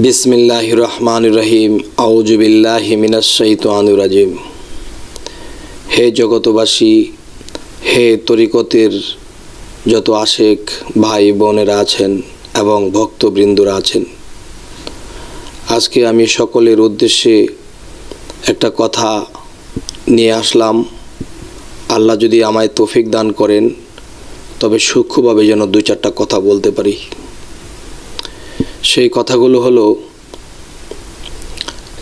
বিসমিল্লাহ রহমান রহিম আউজুবিল্লাহ মিনাশাইতানুর রাজিম হে জগতবাসী হে তরিকতের যত আশেক ভাই বোনেরা আছেন এবং ভক্তবৃন্দরা আছেন, আজকে আমি সকলের উদ্দেশ্যে একটা কথা নিয়ে আসলাম। আল্লাহ যদি আমায় তৌফিক দান করেন, তবে সূক্ষ্মভাবে যেন দু চারটা কথা বলতে পারি। সেই কথাগুলো হলো,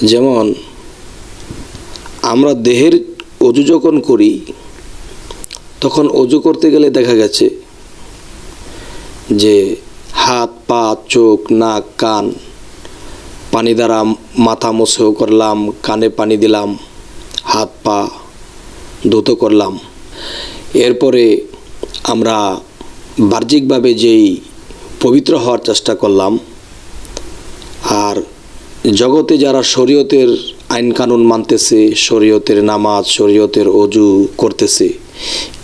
যেমন, আমরা দেহের অজু যখন করি, তখন অজু করতে গেলে দেখা গেছে যে হাত, পা, চোখ, নাক, কান, পানি দ্বারা মাথা মোছেও করলাম, কানে পানি দিলাম, হাত, পা ধুতো করলাম। এরপরে আমরা বাহ্যিকভাবে যেই পবিত্র হওয়ার চেষ্টা করলাম জগতে যারা শরীয়তের আইন কানুন মানতেছে, শরীয়তের নামাজ, শরীয়তের অজু করতেছে,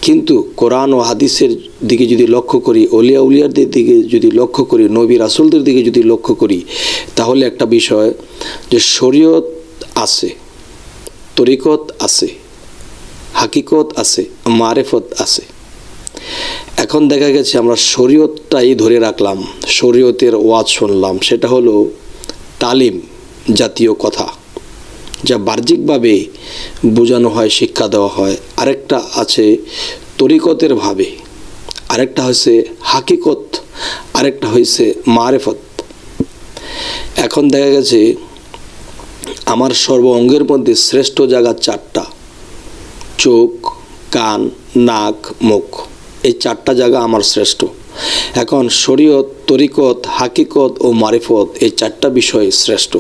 কিন্তু কোরআন ও হাদিসের দিকে যদি লক্ষ্য করি, অলিয়া উলিয়ারদের দিকে যদি লক্ষ্য করি, নবী রাসুলদের দিকে যদি লক্ষ্য করি, তাহলে একটা বিষয় যে শরীয়ত আছে, তরিকত আছে, হাকিকত আছে, মারেফত আছে। এখন দেখা গেছে আমরা শরীয়তটাই ধরে রাখলাম, শরীয়তের ওয়াজ শুনলাম, সেটা হলো তালিম। জাতীয় কথা, যা বাহ্যিকভাবে বোঝানো হয়, শিক্ষা দেওয়া হয়। আরেকটা আছে তরিকতের ভাবে। আরেকটা হয়েছে হাকিকত। আরেকটা হয়েছে মারেফত। এখন দেখা গেছে, আমার সর্ব অঙ্গের মধ্যে শ্রেষ্ঠ জায়গা চারটা। চোখ, কান, নাক, মুখ। এই চারটা জায়গা আমার শ্রেষ্ঠ। এখন শরীয়ত, তরিকত, হাকিকত ও মারিফত এই চারটা বিষয় শ্রেষ্ঠ।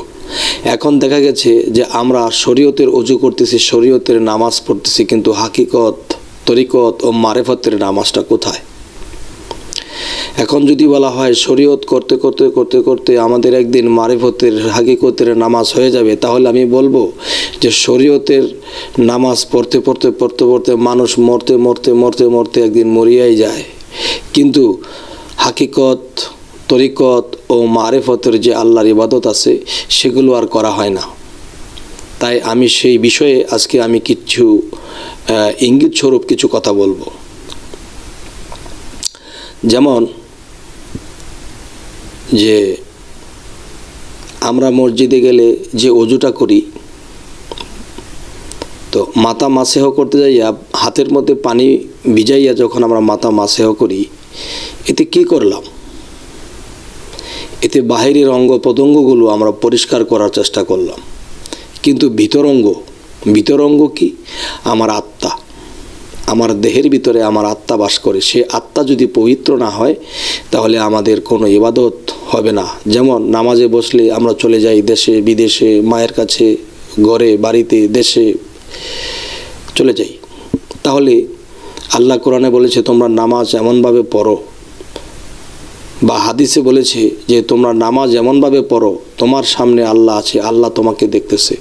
এখন দেখা গেছে যে আমরা শরীয়তের অজু করতেছি, শরীয়তের নামাজ পড়তেছি, কিন্তু হাকিকত, তরিকত ও মারেফতের নামাজটা কোথায়? এখন যদি বলা হয় শরীয়ত করতে করতে করতে করতে আমাদের একদিন মারিফতের, হাকিকতের নামাজ হয়ে যাবে, তাহলে আমি বলব যে শরীয়তের নামাজ পড়তে পড়তে পড়তে পড়তে মানুষ মরতে মরতে মরতে মরতে একদিন মরিয়াই যায়। কিন্তু হাকিকত, তরিকত ও মারেফতের যে আল্লাহর ইবাদত আছে, সেগুলো আর করা হয় না। তাই আমি সেই বিষয়ে আজকে আমি কিছু ইঙ্গিত স্বরূপ কিছু কথা বলব। যেমন, যে আমরা মসজিদে গেলে যে অজুটা করি, তো মাথা মাসেহ করতে যাইয়া হাতের মধ্যে পানি ভিজাইয়া যখন আমরা মাথা মাসেহ করি, এতে কি করলাম? এতে বাহিরের অঙ্গ প্রত্যঙ্গগুলো আমরা পরিষ্কার করার চেষ্টা করলাম। কিন্তু ভিতরঙ্গ ভিতরঙ্গ কি? আমার আত্মা। আমার দেহের ভিতরে আমার আত্মা বাস করে। সে আত্মা যদি পবিত্র না হয়, তাহলে আমাদের কোনো ইবাদত হবে না। যেমন নামাজে বসলে আমরা চলে যাই দেশে, বিদেশে, মায়ের কাছে, ঘরে, বাড়িতে, দেশে চলে যাই। তাহলে আল্লাহ কোরআনে বলেছে, তোমরা নামাজ এমনভাবে পড়ো। বা হাদিসে বলেছে যে, তোমরা নামাজ এমনভাবে পড়ো, তোমার সামনে আল্লাহ আছে, আল্লাহ তোমাকে দেখতেছে।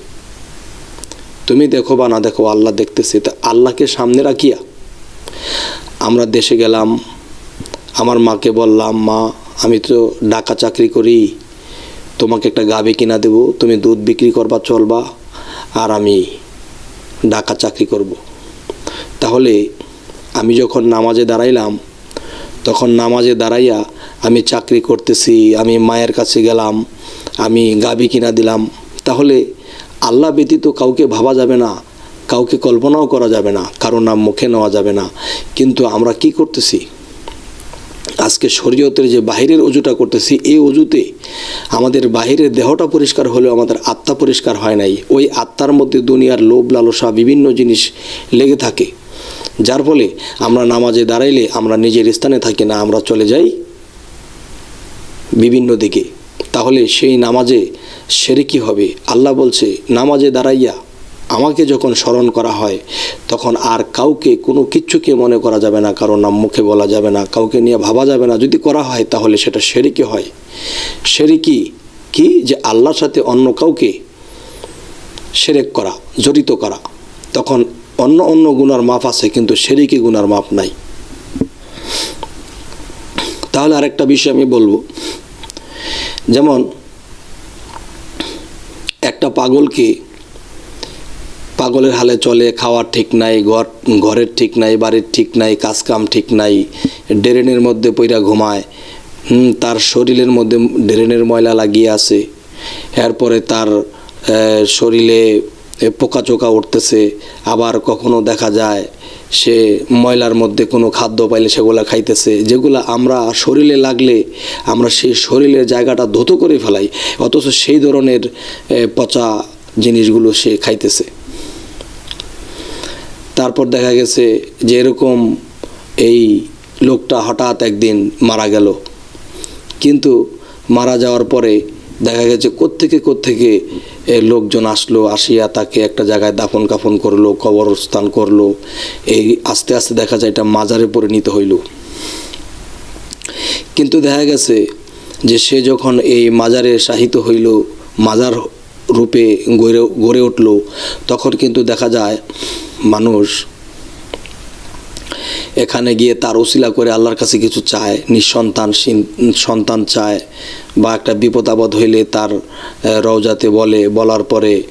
তুমি দেখো বা না দেখো, আল্লাহ দেখতেছে। তা আল্লাহকে সামনে রাখিয়া আমরা দেশে গেলাম, আমার মাকে বললাম, মা, আমি তো ডাকা চাকরি করি, তোমাকে একটা গাবে কিনা দেবো, তুমি দুধ বিক্রি করবা, চলবা, আর আমি ডাকা চাকরি করব। তাহলে আমি যখন নামাজে দাঁড়াইলাম, তখন নামাজে দাঁড়াইয়া আমি চাকরি করতেছি, আমি মায়ের কাছে গেলাম, আমি গাবি কিনা দিলাম, তাহলে আল্লাহ ব্যতীত কাউকে ভাবা যাবে না, কাউকে কল্পনাও করা যাবে না, কারও নাম মুখে নেওয়া যাবে না। কিন্তু আমরা কি করতেছি? আজকে শরীয়তের যে বাহিরের অজুটা করতেছি, এই অজুতে আমাদের বাহিরের দেহটা পরিষ্কার হলেও আমাদের আত্মা পরিষ্কার হয় নাই। ওই আত্মার মধ্যে দুনিয়ার লোভ লালসা বিভিন্ন জিনিস লেগে থাকে। যার ফলে আমরা নামাজে দাঁড়াইলে আমরা নিজের স্থানে থাকি না, আমরা চলে যাই বিভিন্ন দিকে। তাহলে সেই নামাজে সেরেকি হবে? আল্লাহ বলছে, নামাজে দাঁড়াইয়া আমাকে যখন স্মরণ করা হয়, তখন আর কাউকে, কোনো কিচ্ছুকে মনে করা যাবে না, কারও নাম মুখে বলা যাবে না, কাউকে নিয়ে ভাবা যাবে না। যদি করা হয়, তাহলে সেটা সেরিকি হয়? সেরিকি কি? যে আল্লাহর সাথে অন্য কাউকে সেরেক করা, জড়িত করা। তখন অন্য অন্য গুণার মাপ আছে, কিন্তু সেরিকি গুণার মাপ নাই। তাহলে আরেকটা বিষয় আমি বলব। যেমন, একটা পাগলকে পাগলের হালে চলে, খাওয়ার ঠিক নাই, ঘর, ঘরের ঠিক নাই, বাড়ির ঠিক নাই, কাজকাম ঠিক নাই, ড্রেনের মধ্যে পইরা ঘুমায় তার শরীরের মধ্যে ড্রেনের ময়লা লাগিয়ে আছে, এরপরে তার শরীরে পোকা চোকা উঠতেছে, আবার কখনো দেখা যায় সে ময়লার মধ্যে কোনো খাদ্য পাইলে সেগুলো খাইতেছে, যেগুলো আমরা শরীরে লাগলে আমরা সেই শরীরের জায়গাটা ধুত করে ফেলাই, অথচ সেই ধরনের পচা জিনিসগুলো সে খাইতেছে। তারপর দেখা গেছে যে এরকম এই লোকটা হঠাৎ একদিন মারা গেল। কিন্তু মারা যাওয়ার পরে দেখা গেছে কোত্থেকে কোত্থেকে লোকজন আসলো, আসিয়া তাকে একটা জায়গায় দাফন কাফন করল, কবরস্থান করল। এই আস্তে আস্তে দেখা যায় এটা মাজারে পরিণত হইল। কিন্তু দেখা গেছে যে সে যখন এই মাজারে শাহিত হইল, মাজার রূপে গড়ে গড়ে উঠল, তখন কিন্তু দেখা যায় মানুষ এখানে গিয়ে তার ওসিলা করে আল্লাহর কাছে কিছু চায়, নিঃসন্তান সিন- সন্তান চায় বা একটা বিপদ আপদ হইলে তার রওজাতে বলে। বলার পরে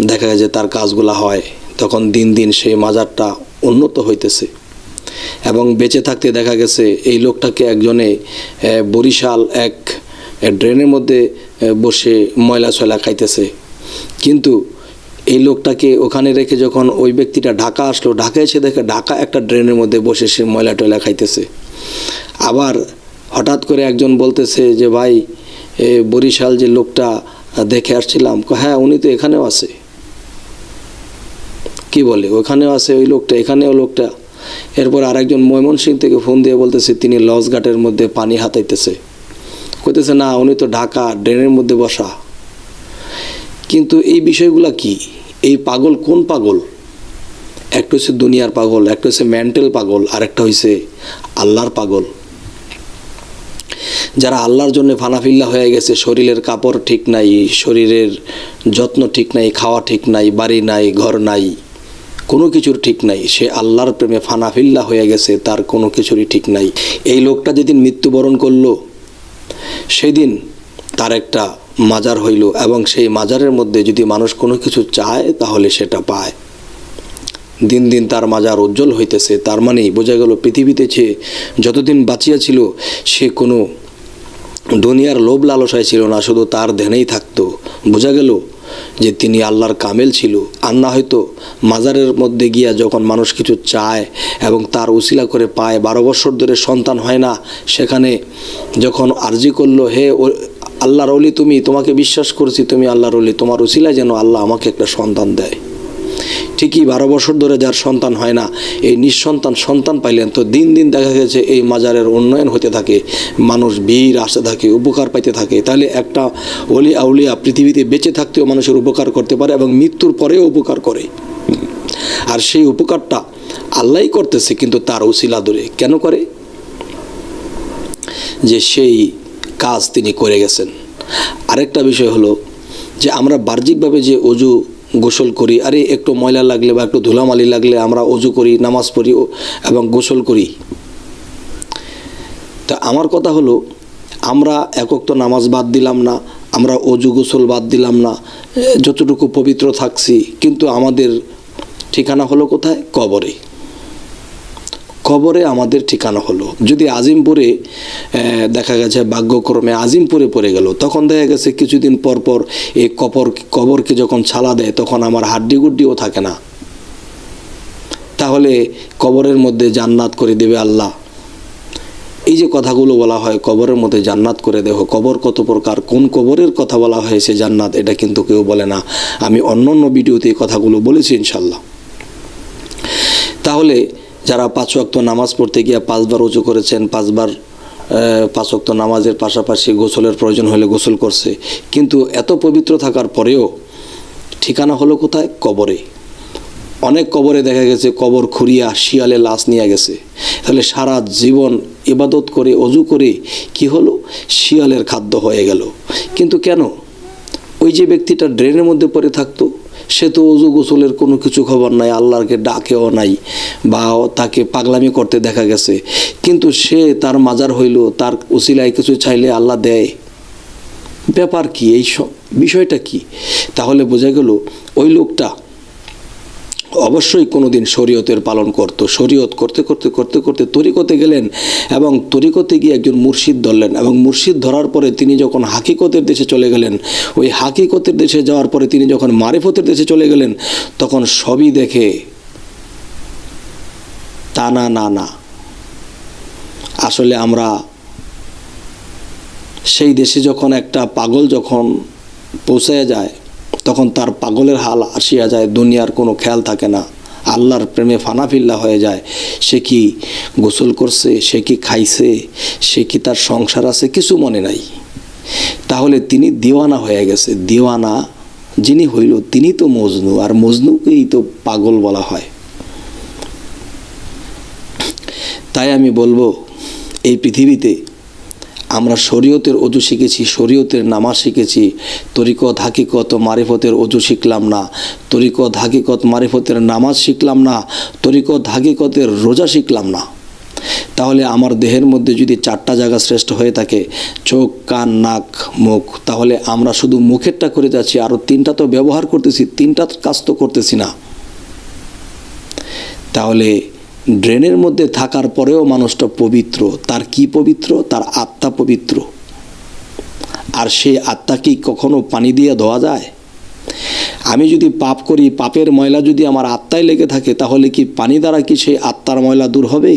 দেখা যায় যে তার কাজগুলা হয়। তখন দিন দিন সেই মাজারটা উন্নত হইতেছে। এবং বেঁচে থাকতে দেখা গেছে এই লোকটাকে একজনে বরিশাল এক ড্রেনের মধ্যে বসে ময়লা সয়লা খাইতেছে। কিন্তু এই লোকটাকে ওখানে রেখে যখন ওই ব্যক্তিটা ঢাকা আসলো ঢাকা এসে দেখে ঢাকা একটা ড্রেনের মধ্যে বসে সে ময়লা টয়লা খাইতেছে। আবার হঠাৎ করে একজন বলতেছে যে, ভাই বরিশাল যে লোকটা দেখে আসছিলাম। হ্যাঁ উনি তো এখানেও আছে। কি বলে? ওখানেও আছে ওই লোকটা, এখানেও লোকটা। এরপর আরেকজন ময়মনসিং থেকে ফোন দিয়ে বলতেছে, তিনি লস ঘাটের মধ্যে পানি হাতাইতেছে। কইতেছে, না, উনি তো ঢাকা, ড্রেনের মধ্যে বসা। কিন্তু এই বিষয়গুলা কি? এই পাগল কোন পাগল? একটা হচ্ছে দুনিয়ার পাগল, একটা হচ্ছে মেন্টাল পাগল আর একটা হচ্ছে আল্লাহর পাগল। যারা আল্লাহর জন্য ফানাফিল্লা হয়ে গেছে, শরীরের কাপড় ঠিক নাই, শরীরের যত্ন ঠিক নাই, খাওয়া ঠিক নাই, বাড়ি নাই, ঘর নাই, কোনো কিছুর ঠিক নাই, সে আল্লাহর প্রেমে ফানাফিল্লা হয়ে গেছে, তার কোনো কিছুরই ঠিক নাই। এই লোকটা যেদিন মৃত্যুবরণ করল, সেদিন তার একটা মাজার হইল এবং সেই মাজারের মধ্যে যদি মানুষ কোনো কিছু চায়, তাহলে সেটা পায়। দিন দিন তার মাজার উজ্জ্বল হইতেছে। তার মানে বোঝা গেল পৃথিবীতে সে যতদিন বাঁচিয়া ছিল সে কোনো দুনিয়ার লোভ লালসায় ছিল না, শুধু তার ধ্যানেই থাকতো। বোঝা গেল যে তিনি আল্লাহর কামেল ছিল। আর না হয়তো মাজারের মধ্যে গিয়া যখন মানুষ কিছু চায় এবং তার উসিলা করে পায়, বারো বছর ধরে সন্তান হয় না, সেখানে যখন আর্জি করল, হে আল্লাহর অলি তুমি, তোমাকে বিশ্বাস করেছি, তুমি আল্লাহর অলি তোমার উসিলায় যেন আল্লাহ আমাকে একটা সন্তান দেয়। ঠিকই বারো বছর ধরে যার সন্তান হয় না, এই নিঃসন্তান সন্তান পাইলেন, তো দিন দিন দেখা গেছে এই মাজারের উন্নয়ন হতে থাকে, মানুষ ভিড় আসতে থাকে, উপকার পাইতে থাকে। তাহলে একটা অলি আউলিয়া পৃথিবীতে বেঁচে থাকতেও মানুষের উপকার করতে পারে এবং মৃত্যুর পরেও উপকার করে। আর সেই উপকারটা আল্লাহই করতেছে, কিন্তু তার উসিলা দূরে। কেন করে? যে সেই কাজ তিনি করে গেছেন। আরেকটা বিষয় হলো যে আমরা বাহ্যিকভাবে যে অজু গোসল করি, আরে একটু ময়লা লাগলে বা একটু ধুলামালি লাগলে আমরা অজু করি, নামাজ পড়ি এবং গোসল করি। তা আমার কথা হলো, আমরা একক তো নামাজ বাদ দিলাম না, আমরা অজু গোসল বাদ দিলাম না যতটুকু পবিত্র থাকছি, কিন্তু আমাদের ঠিকানা হলো কোথায়? কবরে। কবরে আমাদের ঠিকানা হলো। যদি আজিমপুরে দেখা গেছে ভাগ্যক্রমে আজিমপুরে পড়ে গেল, তখন দেখা গেছে কিছুদিন পর পর এই কবর কবরকে যখন ছালা দেয়, তখন আমার হাড্ডি গুড্ডিও থাকে না। তাহলে কবরের মধ্যে জান্নাত করে দেবে আল্লাহ। এই যে কথাগুলো বলা হয়, কবরের মধ্যে জান্নাত করে দেহ, কবর কত প্রকার, কোন কবরের কথা বলা হয়েছে জান্নাত, এটা কিন্তু কেউ বলে না। আমি অন্য অন্য ভিডিওতে এই কথাগুলো বলেছি ইনশাল্লাহ তাহলে যারা পাঁচ ওয়াক্ত নামাজ পড়তে গিয়ে পাঁচবার উঁচু করেছেন, পাঁচবার পাঁচ ওয়াক্ত নামাজের পাশাপাশি গোসলের প্রয়োজন হলে গোসল করছে। কিন্তু এত পবিত্র থাকার পরেও ঠিকানা হলো কোথায়? কবরে। অনেক কবরে দেখা গেছে, কবর খুঁড়িয়া শিয়ালে লাশ নিয়ে গেছে। তাহলে সারা জীবন ইবাদত করে অজু করে কি হলো? শিয়ালের খাদ্য হয়ে গেল। কিন্তু কেন? ওই যে ব্যক্তিটা ড্রেনের মধ্যে পড়ে থাকতো সে তো অজু গোসলের কোনো কিছু খবর নাই আল্লাহকে ডাকেও নাই বা তাকে পাগলামি করতে দেখা গেছে। কিন্তু সে তার মাজার হইল, তার উসিলায় কিছু চাইলে আল্লাহ দেয়। ব্যাপার কি? এই বিষয়টা কি? তাহলে বোঝা গেল, ওই লোকটা অবশ্যই কোনোদিন শরীয়তের পালন করত। শরীয়ত করতে করতে করতে করতে তরিকতে গেলেন এবং তরিকতে গিয়ে একজন মুর্শিদ ধরলেন এবং মুর্শিদ ধরার পরে তিনি যখন হাকিকতের দেশে চলে গেলেন, ওই হাকিকতের দেশে যাওয়ার পরে তিনি যখন মারিফতের দেশে চলে গেলেন, তখন সবই দেখে তা না না না। আসলে আমরা সেই দেশে যখন একটা পাগল যখন পৌঁছায় যায় তখন তার পাগলের হাল আসিয়া যায়, দুনিয়ার কোনো খেয়াল থাকে না। আল্লাহর প্রেমে ফানাফিল্লা হয়ে যায়। সে কি গোসল করছে? সে কি খাইছে? সে কি তার সংসার আছে? কিছু মনে নাই। তাহলে তিনি দিওয়ানা হয়ে গেছে। দিওয়ানা যিনি হইল, তিনি তো মজনু, আর মজনুকেই তো পাগল বলা হয়। তাই আমি বলব, এই পৃথিবীতে আমরা শরীয়তের অজু শিখেছি, শরীয়তের নামাজ শিখেছি। তরিকত, হাকিকত, মারিফতের অজু শিখলাম না। তরিকত, হাকিকত, মারিফতের নামাজ শিখলাম না। তরিকত, হাকিকতের রোজা শিখলাম না। তাহলে আমার দেহের মধ্যে যদি চারটা জায়গা শ্রেষ্ঠ হয়ে থাকে, চোখ, কান, নাক, মুখ, তাহলে আমরা শুধু মুখেরটা করে যাচ্ছি আরও তিনটা তো ব্যবহার করতেছি, তিনটা কাজ তো করতেছি না। তাহলে ড্রেনের মধ্যে থাকার পরেও মানুষটা পবিত্র। তার কি পবিত্র? তার আত্মা পবিত্র। আর সেই আত্মা কি কখনো পানি দিয়ে ধোয়া যায়? আমি যদি পাপ করি, পাপের ময়লা যদি আমার আত্মায় লেগে থাকে, তাহলে কি পানি দ্বারা কি সেই আত্মার ময়লা দূর হবে?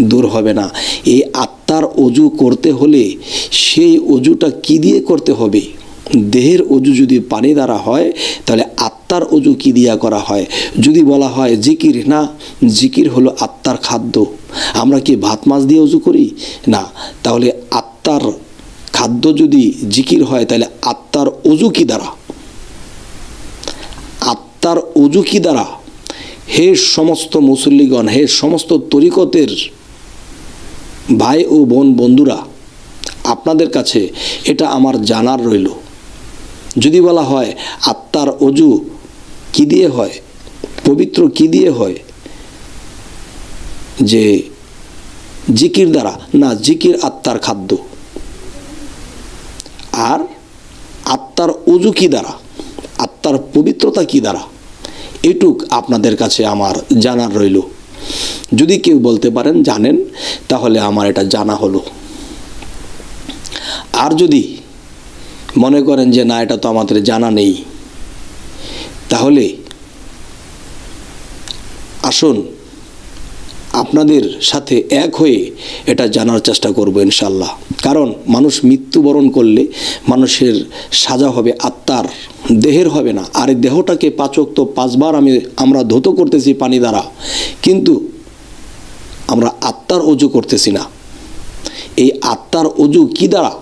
দূর হবে না। এই আত্মার অজু করতে হলে সেই অজুটা কি দিয়ে করতে হবে? দেহের অজু যদি পানি দ্বারা হয়, তাহলে আত্মার অজু কি দিয়া করা হয়? যদি বলা হয় জিকির, না, জিকির হলো আত্মার খাদ্য। আমরা কি ভাত, মাছ দিয়ে অজু করি? না, তাহলে আত্মার খাদ্য যদি জিকির হয়, তাহলে আত্মার অজু কি দ্বারা? আত্মার অজু কি দ্বারা? হে সমস্ত মুসল্লিগণ, হে সমস্ত তরিকতের ভাই ও বোন বন্ধুরা, আপনাদের কাছে এটা আমার জানার রইল। যদি বলা হয়, আত্মার অজু কি দিয়ে হয়? পবিত্র কি দিয়ে হয়? যে জিকির দ্বারা, না, জিকির আত্মার খাদ্য। আর আত্মার অজু কি দ্বারা? আত্মার পবিত্রতা কি দ্বারা? এটুক আপনাদের কাছে আমার জানার রইল। যদি কেউ বলতে পারেন, জানেন, তাহলে আমার এটা জানা হলো। আর যদি মনে করেন যে, না, এটা তো আমাদের জানা নেই। তাহলে আসুন, আপনাদের সাথে এক হয়ে এটা জানার চেষ্টা করব ইনশাল্লাহ কারণ মানুষ মৃত্যুবরণ করলে মানুষের সাজা হবে আত্মার, দেহের হবে না। আর এই দেহটাকে পাচক তো পাঁচবার আমি, আমরা ধৌত করতেছি পানি দ্বারা। কিন্তু আমরা আত্মার অজু করতেছি না। এই আত্মার অজু কি দ্বারা?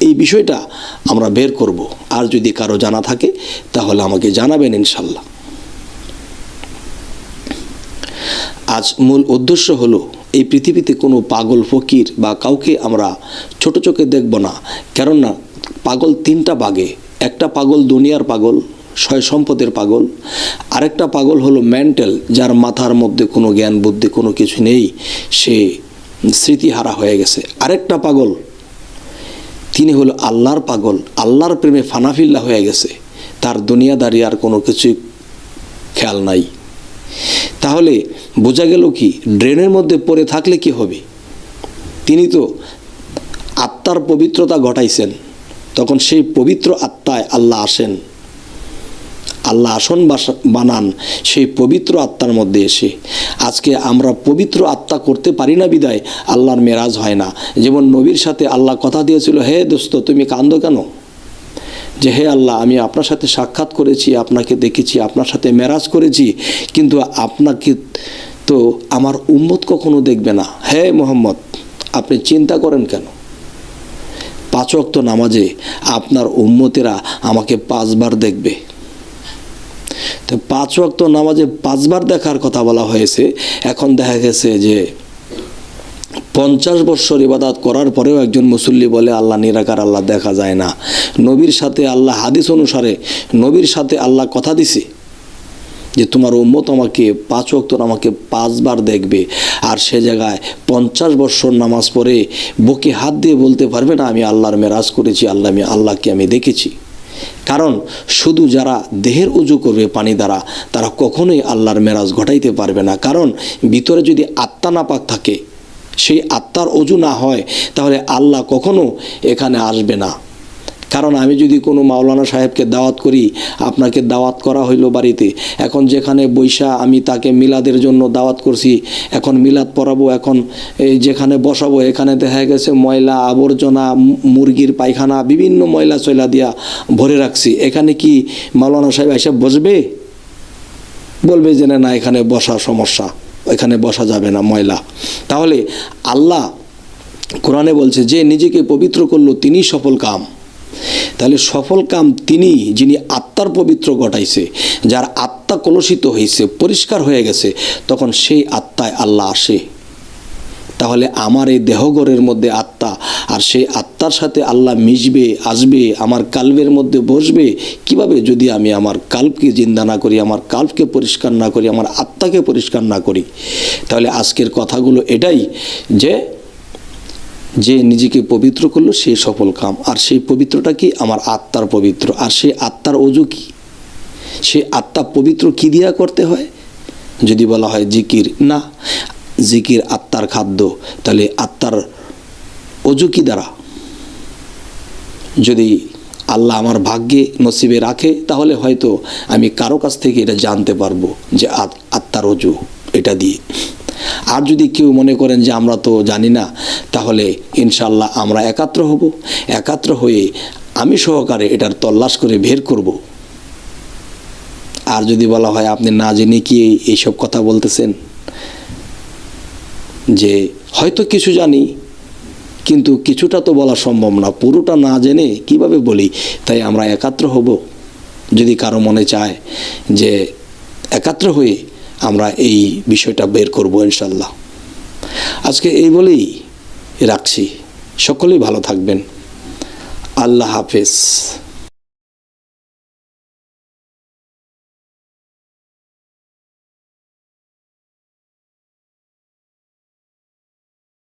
এই বিষয়টা আমরা বের করব। আর যদি কারও জানা থাকে, তাহলে আমাকে জানাবেন ইনশাল্লাহ। আজ মূল উদ্দেশ্য হলো, এই পৃথিবীতে কোনো পাগল ফকির বা কাউকে আমরা ছোট চোখে দেখব না। কেননা, পাগল তিনটা বাগে। একটা পাগল দুনিয়ার পাগল ছয় সম্পদের পাগল। আরেকটা পাগল হলো মেন্টাল, যার মাথার মধ্যে কোনো জ্ঞান, বুদ্ধি কোনো কিছু নেই। সে স্মৃতিহারা হয়ে গেছে। আরেকটা পাগল তিনি হলো আল্লাহর পাগল, আল্লাহর প্রেমে ফানাফিল্লা হয়ে গেছে। তার দুনিয়াদারি আর কোনো কিছুই খেয়াল নাই। তাহলে বোঝা গেল কি, ড্রেনের মধ্যে পড়ে থাকলে কি হবে? তিনি তো আত্মার পবিত্রতা ঘটাইছেন, তখন সেই পবিত্র আত্মায় আল্লাহ আসেন। আল্লাহ আসন বানান, সেই পবিত্র আত্মার মধ্যে এসে। আজকে আমরা পবিত্র আত্মা করতে পারি না বিদায়, আল্লাহর মেরাজ হয় না। যেমন নবীর সাথে আল্লাহ কথা দিয়েছিল, হে দোস্ত, তুমি কান্দো কেন? যে, হে আল্লাহ, আমি আপনার সাথে সাক্ষাৎ করেছি, আপনাকে দেখেছি, আপনার সাথে মেরাজ করেছি, কিন্তু আপনাকে তো আমার উম্মত কখনো দেখবে না। হে মোহাম্মদ, আপনি চিন্তা করেন কেন? পাঁচ ওয়াক্ত নামাজে আপনার উম্মতেরা আমাকে পাঁচবার দেখবে। তো পাঁচ ওয়াক্ত নামাজে পাঁচবার দেখার কথা বলা হয়েছে। এখন দেখা গেছে যে পঞ্চাশ বৎসর ইবাদাত করার পরেও একজন মুসল্লি বলে, আল্লাহ নিরাকার, আল্লাহ দেখা যায় না। নবীর সাথে আল্লাহ হাদিস অনুসারে নবীর সাথে আল্লাহ কথা দিছে যে, তোমার উম্মত আমাকে পাঁচ ওয়াক্ত আমাকে পাঁচবার দেখবে। আর সে জায়গায় পঞ্চাশ বৎসর নামাজ পড়ে বুকে হাত দিয়ে বলতে পারবে না, আমি আল্লাহর মেরাজ করেছি, আল্লাহ আমি, আল্লাহকে আমি দেখেছি। কারণ শুধু যারা দেহের উজু করবে পানি দ্বারা, তারা কখনোই আল্লাহর মেরাজ ঘটাইতে পারবে না। কারণ ভিতরে যদি আত্মা নাপাক থাকে, সেই আত্মার অজু না হয়, তাহলে আল্লাহ কখনো এখানে আসবে না। কারণ আমি যদি কোনো মাওলানা সাহেবকে দাওয়াত করি, আপনাকে দাওয়াত করা হইল বাড়িতে। এখন যেখানে বৈশা আমি তাকে মিলাদের জন্য দাওয়াত করছি, এখন মিলাদ পড়াবো, এখন যেখানে বসাবো, এখানে দেখা গেছে ময়লা, আবর্জনা, মুরগির পায়খানা, বিভিন্ন ময়লা চয়লা দিয়া ভরে রাখছি। এখানে কি মাওলানা সাহেব এসে বসবে? বলবে যে, না এখানে বসা সমস্যা, এখানে বসা যাবে না ময়লা। তাহলে আল্লাহ কোরআনে বলছে, যে নিজেকে পবিত্র করল তিনি সফল কাম। তাহলে সফল কাম তিনি, যিনি আত্মার পবিত্র ঘটাইছে, যার আত্মা কলুষিত হয়েছে পরিষ্কার হয়ে গেছে, তখন সেই আত্মায় আল্লাহ আসে। তাহলে আমার এই দেহগরের মধ্যে আত্মা, আর সেই আত্মার সাথে আল্লাহ মিশবে, আসবে, আমার কাল্বের মধ্যে বসবে, কীভাবে যদি আমি আমার কাল্পকে জিন্দা না করি, আমার কাল্পকে পরিষ্কার না করি, আমার আত্মাকে পরিষ্কার না করি? তাহলে আজকের কথাগুলো এটাই যে যে নিজেকে পবিত্র করল, সে সফল কাম। আর সেই পবিত্রটা কি? আমার আত্মার পবিত্র। আর সেই আত্মার অজু কি? সে আত্মা পবিত্র কি দিয়া করতে হয়? যদি বলা হয় জিকির, না, জিকির আত্মার খাদ্য, তাহলে আত্মার অজু কি দ্বারা? যদি আল্লাহ আমার ভাগ্যে নসিবে রাখে, তাহলে হয়তো আমি কারও কাছ থেকে এটা জানতে পারব যে আত- আত্মার অজু, এটা দিয়ে। আর যদি কেউ মনে করেন যে আমরা তো জানি না, তাহলে ইনশাল্লাহ আমরা একাত্র হব। একাত্র হয়ে আমি সহকারে এটার তল্লাশ করে বের করব। আর যদি বলা হয় আপনি না জেনে কি এইসব কথা বলতেছেন, যে হয়তো কিছু জানি, কিন্তু কিছুটা তো বলা সম্ভব না। পুরোটা না জেনে কীভাবে বলি? তাই আমরা একাত্র হব। যদি কারও মনে চায় যে একাত্র হয়ে আমরা এই বিষয়টা বের করব ইনশাল্লাহ আজকে এই বলেই রাখছি। সকলেই ভালো থাকবেন। আল্লাহ হাফেজ।